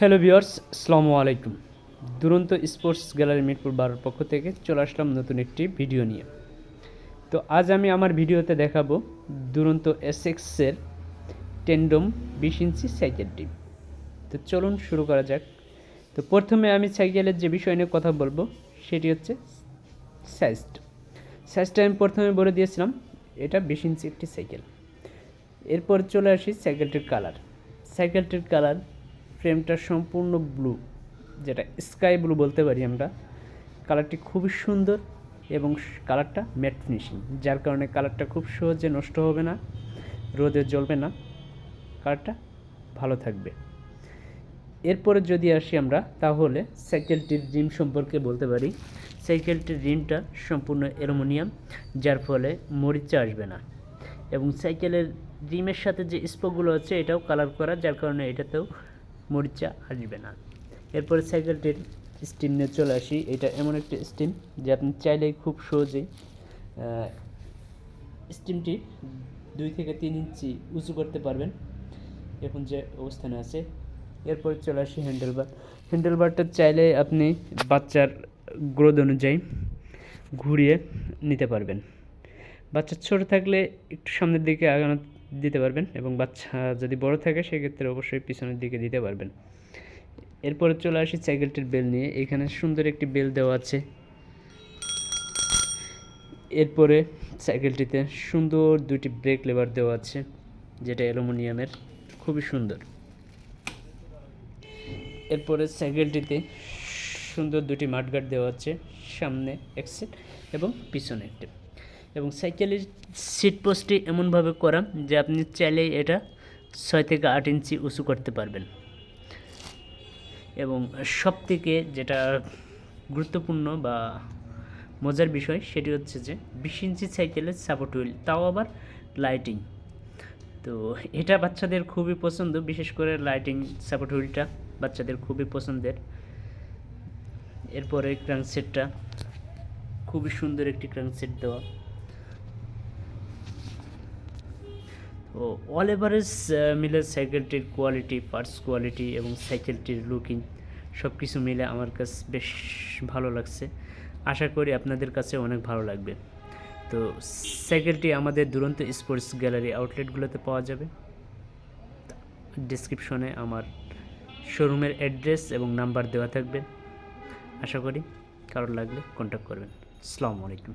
Hello viewers আসসালামু আলাইকুম। দুরন্ত স্পোর্টস গ্যালারি মিরপুর বারোর পক্ষ থেকে চলে আসলাম নতুন একটি ভিডিও নিয়ে। তো আজ আমি আমার ভিডিওতে দেখাবো দুরন্ত এসএক্সের টেন্ডম বিশ ইঞ্চি সাইকেল সাইকেলটি তো চলুন শুরু করা যাক। তো প্রথমে আমি সাইকেলের যে বিষয় নিয়ে কথা বলব, সেটি হচ্ছে সাইজটা সাইজটা আমি প্রথমে বলে দিয়েছিলাম, এটা বিশ ইঞ্চি একটি সাইকেল এরপর চলে আসি সাইকেলটির কালার সাইকেলটির কালার ফ্রেমটা সম্পূর্ণ ব্লু, যেটা স্কাই ব্লু বলতে পারি আমরা। কালারটি খুবই সুন্দর এবং কালারটা ম্যাট ফিনিশিং, যার কারণে কালারটা খুব সহজে নষ্ট হবে না, রোদে জ্বলবে না, কালারটা ভালো থাকবে। এরপরে যদি আসি আমরা, তাহলে সাইকেলটির রিম সম্পর্কে বলতে পারি। সাইকেলটির রিমটা সম্পূর্ণ অ্যালুমিনিয়াম, যার ফলে মরিচা আসবে না। এবং সাইকেলের রিমের সাথে যে স্পোকগুলো আছে, এটাও কালার করা, যার কারণে এটাতেও মরিচা আসবে না। এরপরে সাইকেলটির স্টিম নিয়ে চলে আসি। এটা এমন একটি স্টিম যে আপনি চাইলেই খুব সহজেই স্টিমটি দুই থেকে তিন ইঞ্চি উঁচু করতে পারবেন। এখন যে অবস্থানে আছে। এরপর চলে আসি হ্যান্ডেলবার হ্যান্ডেলবারটা চাইলে আপনি বাচ্চার গ্রোথ অনুযায়ী ঘুরিয়ে নিতে পারবেন। বাচ্চা ছোট থাকলে একটু সামনের দিকে আগানো দিতে পারবেন এবং বাচ্চা যদি বড় থাকে, সেক্ষেত্রে অবশ্যই পিছনের দিকে দিতে পারবেন। এরপরে চলে আসি সাইকেলটির বেল নিয়ে। এখানে সুন্দর একটি বেল দেওয়া আছে। এরপরে সাইকেলটিতে সুন্দর দুটি ব্রেক লেবার দেওয়া আছে, যেটা অ্যালুমিনিয়ামের। খুবই সুন্দর। এরপরে সাইকেলটিতে সুন্দর দুটি মাঠগার্ড দেওয়া আছে, সামনে এক সেট এবং পিছনে একটি এবং সাইকেলের সিট পোস্টটি এমনভাবে করা যে আপনি চাইলেই এটা ছয় থেকে আট ইঞ্চি উঁচু করতে পারবেন। এবং সব থেকে যেটা গুরুত্বপূর্ণ বা মজার বিষয় সেটি হচ্ছে যে বিশ ইঞ্চি সাইকেলের সাপোর্ট হুইল তাও আবার লাইটিং তো এটা বাচ্চাদের খুবই পছন্দ, বিশেষ করে লাইটিং সাপোর্ট হুইলটা বাচ্চাদের খুবই পছন্দের। এরপরে ক্রাঙ্ক সেটটা খুবই সুন্দর একটি ক্রাঙ্ক সেট দেওয়া। অল এভারেজ মিলে সাইকেলটির কোয়ালিটি পার্টস কোয়ালিটি এবং সাইকেলটির লুকিং সব কিছু মিলে আমার কাছে বেশ ভালো লাগছে। আশা করি আপনাদের কাছে অনেক ভালো লাগবে। তো সাইকেলটি আমাদের দুরন্ত স্পোর্টস গ্যালারি আউটলেটগুলোতে পাওয়া যাবে। ডিসক্রিপশনে আমার শোরুমের অ্যাড্রেস এবং নাম্বার দেওয়া থাকবে। আশা করি কারোর লাগলে কন্ট্যাক্ট করবেন। আসসালামু আলাইকুম।